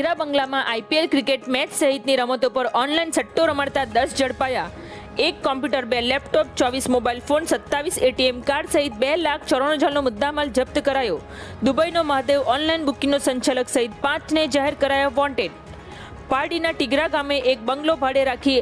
ટીગરા બંગલામાં IPL cricket match સહિતની રમતો પર ઓનલાઈન સટ્ટો રમાડતા દસ ઝડપાયા. એક કોમ્પ્યુટર, બે લેપટોપ, ચોવીસ મોબાઈલ ફોન, સત્તાવીસ એટીએમ કાર્ડ સહિત બે લાખ ચોરાણું હજારનો મુદ્દામાલ જપ્ત કરાયો. દુબઈનો મહાદેવ ઓનલાઈન બુકિંગનો સંચાલક સહિત પાંચને જાહેર કરાયા વોન્ટેડ. પારડીના ટીગરા ગામે એક બંગલો ભાડે રાખી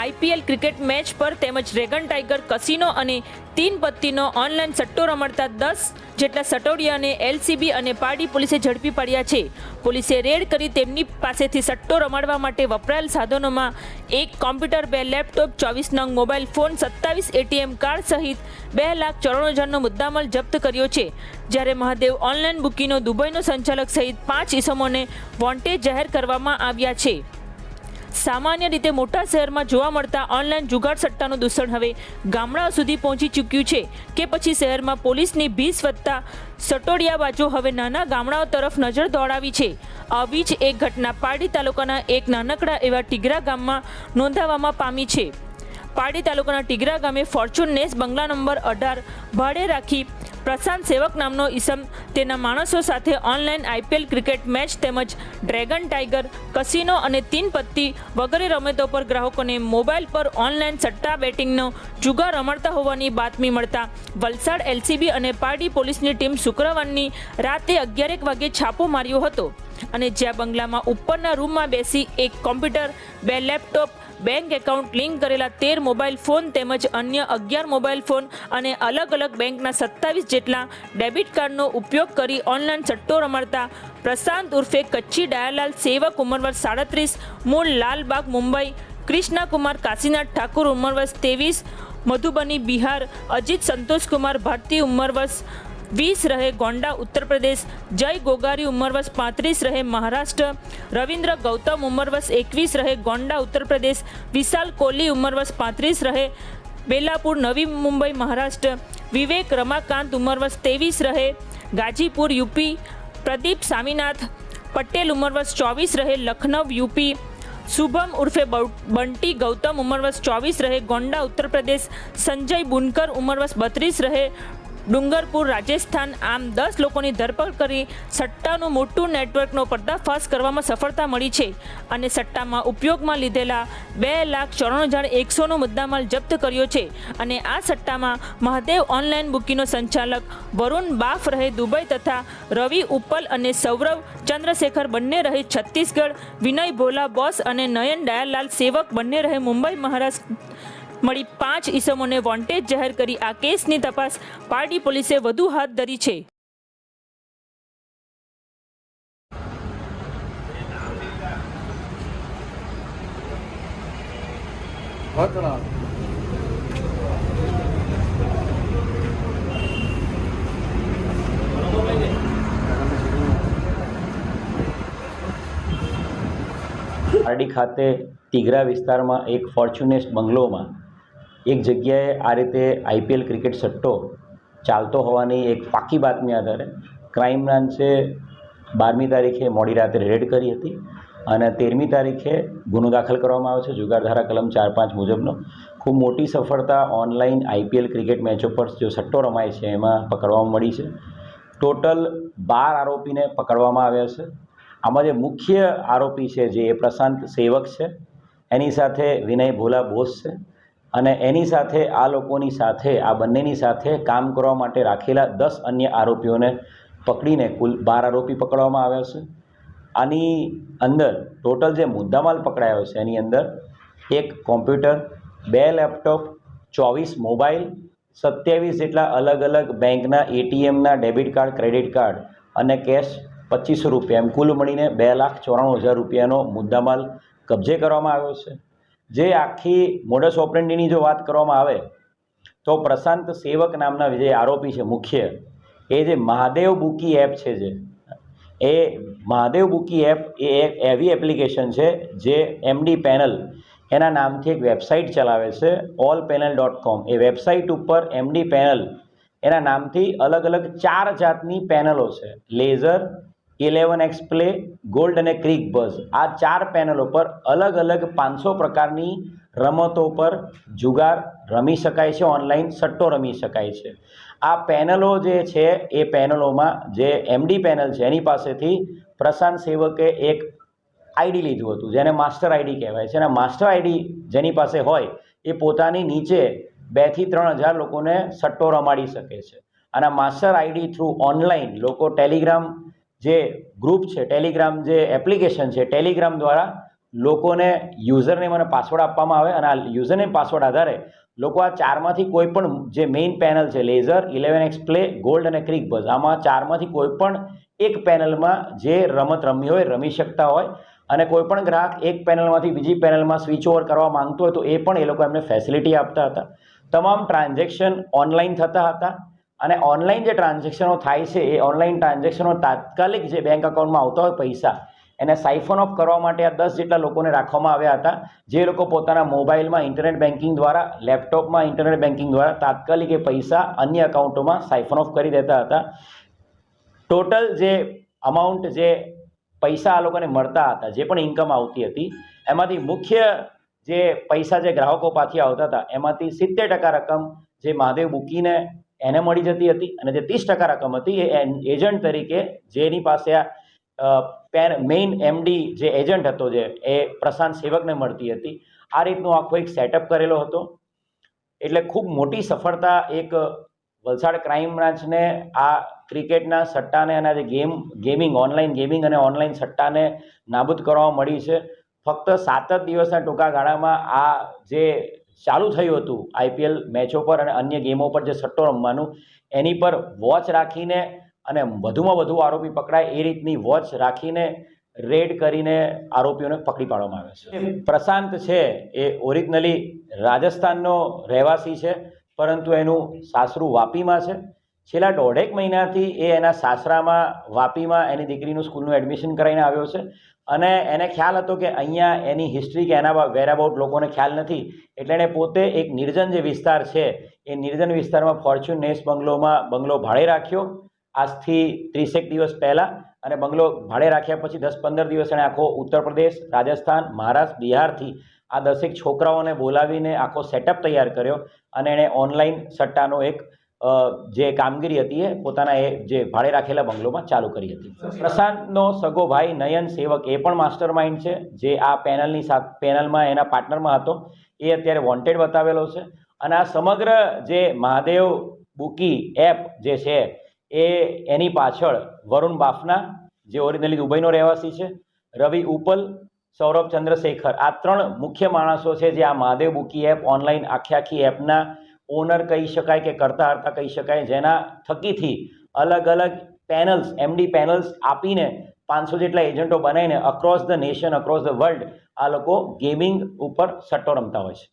આઈપીએલ ક્રિકેટ મેચ પર તેમજ ડ્રેગન ટાઈગર કસિનો અને તીન પત્તીનો ઓનલાઈન સટ્ટો રમાડતા દસ જેટલા સટોડિયાને એલસીબી અને પારડી પોલીસે ઝડપી પાડ્યા છે. પોલીસે રેડ કરી તેમની પાસેથી સટ્ટો રમાડવા માટે વપરાયેલ સાધનોમાં એક કોમ્પ્યુટર, બે લેપટોપ, ચોવીસ નંગ મોબાઈલ ફોન, સત્તાવીસ એટીએમ કાર્ડ સહિત બે લાખ ચોરાણું હજારનો મુદ્દામાલ જપ્ત કર્યો છે. જ્યારે મહાદેવ ઓનલાઈન બુકીનો દુબઈનો સંચાલક સહિત પાંચ ઇસમોને વોન્ટેજ જાહેર કરવામાં આવ્યા છે. સામાન્ય રીતે મોટા શહેરમાં જોવા મળતા ઓનલાઈન જુગાડ સટ્ટાનું દૂષણ હવે ગામડા સુધી પહોંચી ચૂક્યું છે કે પછી શહેરમાં પોલીસની ભીસ વધતા સટોડિયાબાજો હવે નાના ગામડાઓ તરફ નજર દોડાવી છે. આવી જ એક ઘટના પારડી તાલુકાના એક નાનકડા એવા ટીગરા ગામમાં નોંધાવવામાં પામી છે. પારડી તાલુકાના ટીગરા ગામે ફોર્ચ્યુનેસ બંગલા નંબર અઢાર ભાડે રાખી પ્રશાંત સેવક નામનો ઈસમ તેના માણસો સાથે ઓનલાઈન આઈપીએલ ક્રિકેટ મેચ તેમજ ડ્રેગન ટાઈગર, કસિનો અને તીન પત્તી વગેરે રમતો પર ગ્રાહકોને મોબાઈલ પર ઓનલાઈન સટ્ટા બેટિંગનો જુગાર રમાડતા હોવાની બાતમી મળતા વલસાડ એલસીબી અને પારડી પોલીસની ટીમ શુક્રવારની રાતે અગિયારેક વાગે છાપો માર્યો હતો અને જ્યાં બંગલામાં ઉપરના રૂમમાં બેસી એક કોમ્પ્યુટર, બે લેપટોપ બેંક એકાઉન્ટ લિંક કરેલા તેર મોબાઈલ ફોન તેમજ અન્ય અગિયાર મોબાઈલ ફોન અને અલગ અલગ બેંકના સત્તાવીસ જેટલા ડેબિટ કાર્ડનો ઉપયોગ કરી ઓનલાઈન સટ્ટો રમાડતા પ્રશાંત ઉર્ફે કચ્છી ડાયાલાલ સેવક ઉંમરવર સાડત્રીસ, મૂળ લાલબાગ મુંબઈ, કૃષ્ણકુમાર કાશીનાથ ઠાકુર ઉંમર વર્ષ ત્રેવીસ, મધુબની બિહાર અજીત સંતોષકુમાર ભારતી ઉંમર વર્ષ વીસ રહે ગોંડા ઉત્તર પ્રદેશ જય ગોગારી ઉંમર વર્ષ પાંત્રીસ રહે મહારાષ્ટ્ર રવિન્દ્ર ગૌતમ ઉંમર વર્ષ એકવીસ રહે ગોંડા ઉત્તર પ્રદેશ વિશાલ કોહલી ઉંમર વર્ષ પાંત્રીસ રહે બેલાપુર નવી મુંબઈ મહારાષ્ટ્ર વિવેક રમાકાંત ઉંમર વર્ષ ત્રેવીસ રહે ગાજીપુર યુપી પ્રદીપ સામીનાથ પટેલ ઉંમર વર્ષ ચોવીસ રહે લખનઉ યુપી શુભમ ઉર્ફે બઉ- બંટી ગૌતમ ઉંમર વર્ષ ચોવીસ રહે ગોંડા ઉત્તર પ્રદેશ સંજય બુનકર ઉંમર વર્ષ બત્રીસ રહે ડુંગરપુર, રાજસ્થાન, આમ દસ લોકોની ધરપકડ કરી સટ્ટાનું મોટું નેટવર્કનો પર્દાફાશ કરવામાં સફળતા મળી છે અને સટ્ટામાં ઉપયોગમાં લીધેલા બે લાખ ચોરાણું હજાર એકસોનો મુદ્દામાલ જપ્ત કર્યો છે અને આ સટ્ટામાં મહાદેવ ઓનલાઈન બુકીનો સંચાલક વરુણ બાફ રહે દુબઈ તથા રવિ ઉપલ અને સૌરવ ચંદ્રશેખર બંને રહે છત્તીસગઢ, વિનય ભોલા બોસ અને નયન દયાલાલ સેવક બંને રહે મુંબઈ મહારાષ્ટ્ર મળી પાંચ ઈસમોને વોન્ટેજ જાહેર કરી આ કેસની તપાસ પાર્ટી પોલીસે વધુ હાથ ધરી છે. પારડી ખાતે તિગરા વિસ્તારમાં એક ફોર્ચ્યુનેસ્ટ બંગલોમાં એક જગ્યાએ આ રીતે આઈપીએલ ક્રિકેટ સટ્ટો ચાલતો હોવાની એક પાકી બાતમી આધારે ક્રાઇમ બ્રાન્ચે બારમી તારીખે મોડી રાત્રે રેડ કરી હતી અને તેરમી તારીખે ગુનો દાખલ કરવામાં આવ્યો છે. જુગારધારા કલમ ચાર પાંચ મુજબનો. ખૂબ મોટી સફળતા ઓનલાઈન આઈપીએલ ક્રિકેટ મેચો પર જો સટ્ટો રમાય છે એમાં પકડવામાં મળી છે. ટોટલ બાર આરોપીને પકડવામાં આવ્યા છે. આમાં જે મુખ્ય આરોપી છે, જે એ પ્રશાંત સેવક છે, એની સાથે વિનય ભોલા બોસ છે. અને એની સાથે આ લોકોની સાથે, આ બંનેની સાથે કામ કરવા માટે રાખેલા દસ અન્ય આરોપીઓને પકડીને કુલ બાર આરોપી પકડવામાં આવ્યા છે. આની અંદર ટોટલ જે મુદ્દામાલ પકડાયો છે, એની અંદર એક કોમ્પ્યુટર, બે લેપટોપ, ચોવીસ મોબાઈલ, સત્યાવીસ જેટલા અલગ અલગ બેંકના એટીએમના ડેબિટ કાર્ડ, ક્રેડિટ કાર્ડ અને કેશ પચીસો રૂપિયા એમ કુલ મળીને બે લાખ ચોરાણું હજાર રૂપિયાનો મુદ્દામાલ કબજે કરવામાં આવ્યો છે. જે આખી મોડસ ઓપરેન્ડીની જો વાત કરવામાં આવે, તો પ્રશાંત સેવક નામના જે આરોપી છે, મુખ્ય, એ જે મહાદેવ બુકી એપ છે જે, એ મહાદેવ બુકી એપ એ એક એવી એપ્લિકેશન છે જે એમડી પેનલ એના નામથી એક વેબસાઇટ ચલાવે છે ઓલ પેનલ ડોટ કોમ એ વેબસાઇટ ઉપર એમડી પેનલ એના નામથી અલગ અલગ ચાર જાતની પેનલો છે laser eleven X play, gold અને ક્રિક બઝ આ ચાર પેનલો પર અલગ અલગ પાંચસો પ્રકારની રમતો પર જુગાર રમી શકાય છે, ઓનલાઈન સટ્ટો રમી શકાય છે. આ પેનલો જે છે, એ પેનલોમાં જે એમડી પેનલ છે, એની પાસેથી પ્રશાંત સેવકે એક આઈડી લીધું હતું, જેને માસ્ટર આઈડી કહેવાય છે. અને માસ્ટર આઈડી જેની પાસે હોય, એ પોતાની નીચે બેથી ત્રણ હજાર લોકોને સટ્ટો રમાડી શકે છે. અને માસ્ટર આઈડી થ્રુ ઓનલાઈન લોકો ટેલિગ્રામ જે ગ્રુપ છે ટેલિગ્રામ જે એપ્લિકેશન છે ટેલિગ્રામ દ્વારા લોકોને યુઝરનેમ અને પાસવર્ડ આપવામાં આવે અને આ યુઝરનેમ પાસવર્ડ આધારે લોકો આ ચારમાંથી કોઈ પણ જે મેઇન પેનલ છે laser eleven X play gold અને ક્રિક બઝ આમાં ચારમાંથી કોઈ પણ એક પેનલમાં જે રમત રમવી હોય, રમી શકતા હોય અને કોઈ પણ ગ્રાહક એક પેનલમાંથી બીજી પેનલમાં સ્વિચ ઓવર કરવા માંગતો હોય તો એ પણ એ લોકો એમને ફેસિલિટી આપતા હતા. તમામ ટ્રાન્ઝેક્શન ઓનલાઈન થતા હતા. અને ઓનલાઈન જે ટ્રાન્ઝેક્શનો થાય છે, એ ઓનલાઈન ટ્રાન્ઝેક્શનો તાત્કાલિક જે બેંક અકાઉન્ટમાં આવતા હોય પૈસા, એને સાઇફોન ઓફ કરવા માટે આ દસ જેટલા લોકોને રાખવામાં આવ્યા હતા. જે લોકો પોતાના મોબાઈલમાં ઇન્ટરનેટ બેન્કિંગ દ્વારા લેપટોપમાં ઇન્ટરનેટ બેન્કિંગ દ્વારા તાત્કાલિક એ પૈસા અન્ય અકાઉન્ટોમાં સાઇફોન ઓફ કરી દેતા હતા. ટોટલ જે અમાઉન્ટ જે પૈસા આ લોકોને મળતા હતા, જે પણ ઇન્કમ આવતી હતી, એમાંથી મુખ્ય જે પૈસા જે ગ્રાહકો પાછી આવતા હતા, એમાંથી સિત્તેર ટકા રકમ જે મહાદેવ બુકીને એને મળી જતી હતી અને જે ત્રીસ ટકા રકમ હતી એ એજન્ટ તરીકે જેની પાસે આ મેઇન એમડી જે એજન્ટ હતો જે, એ પ્રશાંત સેવકને મળતી હતી. આ રીતનો આખો એક સેટઅપ કરેલો હતો. એટલે ખૂબ મોટી સફળતા એક વલસાડ ક્રાઇમ બ્રાન્ચને, આ ક્રિકેટના સટ્ટાને અને જે ગેમ, ગેમિંગ ઓનલાઈન ગેમિંગ અને ઓનલાઈન સટ્ટાને નાબૂદ કરવામાં મળી છે. ફક્ત સાત જ દિવસના ટૂંકા ગાળામાં આ જે ચાલુ થયું હતું આઈપીએલ મેચો પર અને અન્ય ગેમો પર જે સટ્ટો રમવાનું, એની પર વોચ રાખીને અને વધુમાં વધુ આરોપી પકડાય એ રીતની વોચ રાખીને રેડ કરીને આરોપીઓને પકડી પાડવામાં આવે છે. પ્રશાંત છે, એ ઓરિજિનલી રાજસ્થાનનો રહેવાસી છે, પરંતુ એનું સાસરું વાપીમાં છે. છેલ્લા દોઢેક મહિનાથી એ એના સાસરામાં વાપીમાં એની દીકરીનું સ્કૂલનું એડમિશન કરાવીને આવ્યો છે. અને એને ખ્યાલ હતો કે અહીંયા એની હિસ્ટ્રી કે એના વેરાબાઉટ લોકોને ખ્યાલ નથી, એટલે એણે પોતે એક નિર્જન જે વિસ્તાર છે, એ નિર્જન વિસ્તારમાં ફોર્ચ્યુન નેસ બંગલોમાં બંગલો ભાડે રાખ્યો. આજથી ત્રીસેક દિવસ પહેલાં અને બંગલો ભાડે રાખ્યા પછી દસ પંદર દિવસ એણે આખો ઉત્તર પ્રદેશ, રાજસ્થાન, મહારાષ્ટ્ર, બિહારથી આ દસેક છોકરાઓને બોલાવીને આખો સેટઅપ તૈયાર કર્યો અને એણે ઓનલાઈન સટ્ટાનો એક જે કામગીરી હતી એ પોતાના એ જે ભાડે રાખેલા બંગલોમાં ચાલુ કરી હતી. પ્રશાંતનો સગો ભાઈ નયન સેવક એ પણ માસ્ટર માઇન્ડ છે. જે આ પેનલની સાથ પેનલમાં એના પાર્ટનરમાં હતો. એ અત્યારે વોન્ટેડ બતાવેલો છે. અને આ સમગ્ર જે મહાદેવ બુકી એપ જે છે એ એની પાછળ વરુણ બાફના જે ઓરિજિનલી દુબઈનો રહેવાસી છે રવિ ઉપલ સૌરભ ચંદ્રશેખર આ ત્રણ મુખ્ય માણસો છે જે આ મહાદેવ બુકી એપ ઓનલાઈન આખી આખી એપના ઓનર કહી શકાય કે કરતા હરતા કહી શકાય, જેના થકીથી અલગ અલગ પેનલ્સ એમડી પેનલ્સ આપીને પાંચસો જેટલા એજન્ટો બનાવીને across the nation across the world આ લોકો ગેમિંગ ઉપર સટ્ટો રમતા હોય છે.